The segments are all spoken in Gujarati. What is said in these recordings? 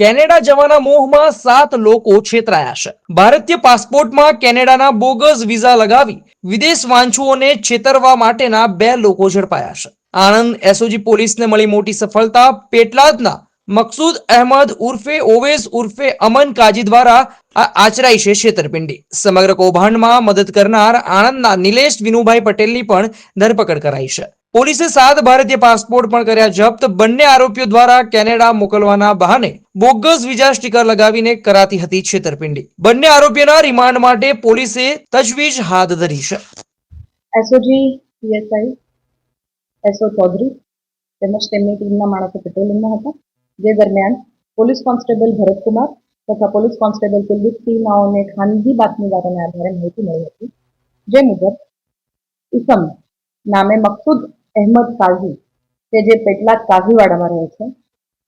કેનેડા જવાના મોહમાં સાત લોકો છેતરાયા છે. ભારતીય પાસપોર્ટમાં કેનેડાના બોગસ વિઝા લગાવી વિદેશ વાંચુઓને છેતરવા માટેના બે લોકો ઝડપાયા છે. આણંદ એસઓજી પોલીસને મળી મોટી સફળતા. પેટલાદના મકસૂદ અહેમદ ઉર્ફે ઓવેસ ઉર્ફે અમન કાજી દ્વારા આચરાઈ છે છેતરપિંડી. સમગ્ર કૌભાંડમાં મદદ કરનાર આણંદના નિલેશ વિનુભાઈ પટેલની પણ ધરપકડ કરાઈ છે. પોલીસે સાત ભારતીય પાસપોર્ટ પણ કર્યા જપ્ત. બંને આરોપીઓ દ્વારા કેનેડા મોકલવાના બહાને બોગસ વિઝા સ્ટીકર લગાવીને કરાતી હતી છેતરપિંડી. બંને આરોપીઓના રિમાન્ડ માટે પોલીસે તજવીજ હાથ ધરી છે. એસઓજી, પીએસઆઈ, એસઓ ચૌધરી તેમજ તેમની ટીમના માણસો પેટ્રોલિંગમાં હતા. જે દરમિયાન પોલીસ કોન્સ્ટેબલ ભરતકુમાર તથા પોલીસ કોન્સ્ટેબલ કુલદીપસિંહ નાઓને ખાનગી બાતમીદારોને આધારે માહિતી મળી હતી. જે મુજબ ઇસમ નામે મકસૂદ અહેમદ કાઝી, કે જે પેટલાદ કાઝીવાડામાં રહે છે,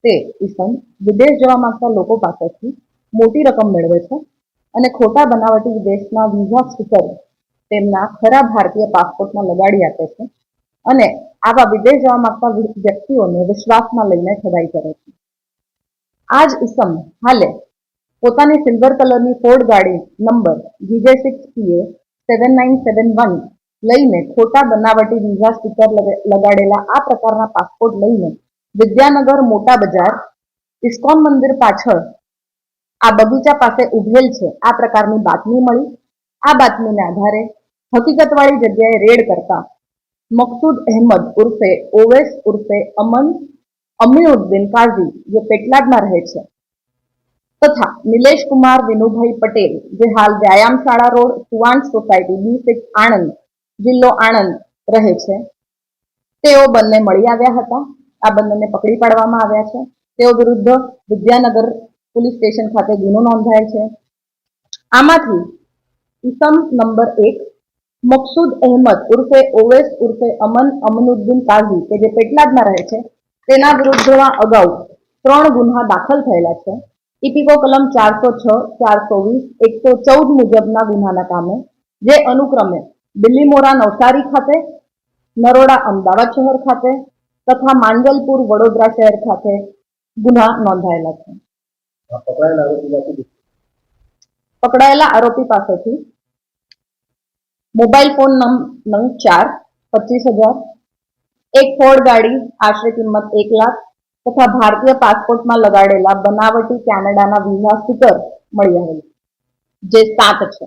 તે ઈસમ વિદેશ જવા માંગતા લોકો પાસેથી મોટી રકમ મેળવે છે અને ખોટા બનાવટી વિદેશના વિઝા સ્ટીકર તેમના ખરા ભારતીય પાસપોર્ટમાં લગાડી આપે છે અને આવા વિદેશ જવા માંગતા વ્યક્તિઓને વિશ્વાસમાં લઈને ઠગાઈ કરે છે. આ જ ઇસમ હાલે પોતાની સિલ્વર કલરની ફોર્ડ ગાડી number GJ six PA seven nine seven one લઈને ખોટા બનાવટી વિઝા સ્ટીકર લગાડેલા આ પ્રકારના પાસપોર્ટ લઈને વિદ્યાનગર મોટા બજાર, ઇસ્કોન મંદિર પાછળ આ બગીચા પાસે ઉભેલ છે. આ પ્રકારની બાતમી મળી. આ બાતમીને આધારે હકીકતવાળી જગ્યાએ રેડ કરતા મકસૂદ અહેમદ ઉર્ફે ઓવેસ ઉર્ફે અમન અમીઉદ્દીન કાઝી જે પેટલાદમાં રહે છે તથા નિલેશ કુમાર વિનુભાઈ પટેલ જે હાલ વ્યાયામ શાળા road Suvan society B six Anand જિલ્લો આણંદ રહે છે. તેઓ બંને મળી આવ્યા હતા. આ બંનેને પકડી પાડવામાં આવ્યા છે. તેઓ વિરુદ્ધ વિદ્યાનગર પોલીસ સ્ટેશન ખાતે ગુનો નોંધાયેલ છે. આમાંથી ઇસમ નંબર એક, મકસૂદ અહેમદ ઉર્ફે ઓવેસ ઉર્ફે અમન અમનુદ્દીન કાઝી, કે જે પેટલાદમાં રહે છે, તેના વિરુદ્ધમાં અગાઉ ત્રણ ગુન્હા દાખલ થયેલા છે. ઇપીકો કલમ ચારસો છ, ચારસો વીસ, એકસો ચૌદ મુજબના ગુન્હાના કામે, જે અનુક્રમે બિલ્લીમોરા નવસારી ખાતે નરોડા અમદાવાદ શહેર ખાતે તથા માંજલપુર વડોદરા શહેર ખાતે ગુના નોંધાયેલા છે. પકડાયેલા આરોપી પાસેથી? મોબાઈલ ફોન નંબર નંગ ચાર પચીસ હજાર એક ફોર્ડ ગાડી આશરે કિંમત એક લાખ તથા ભારતીય પાસપોર્ટમાં લગાડેલા બનાવટી કેનેડાના વિઝા સ્ટીકર મળી આવેલ જે સાત છે.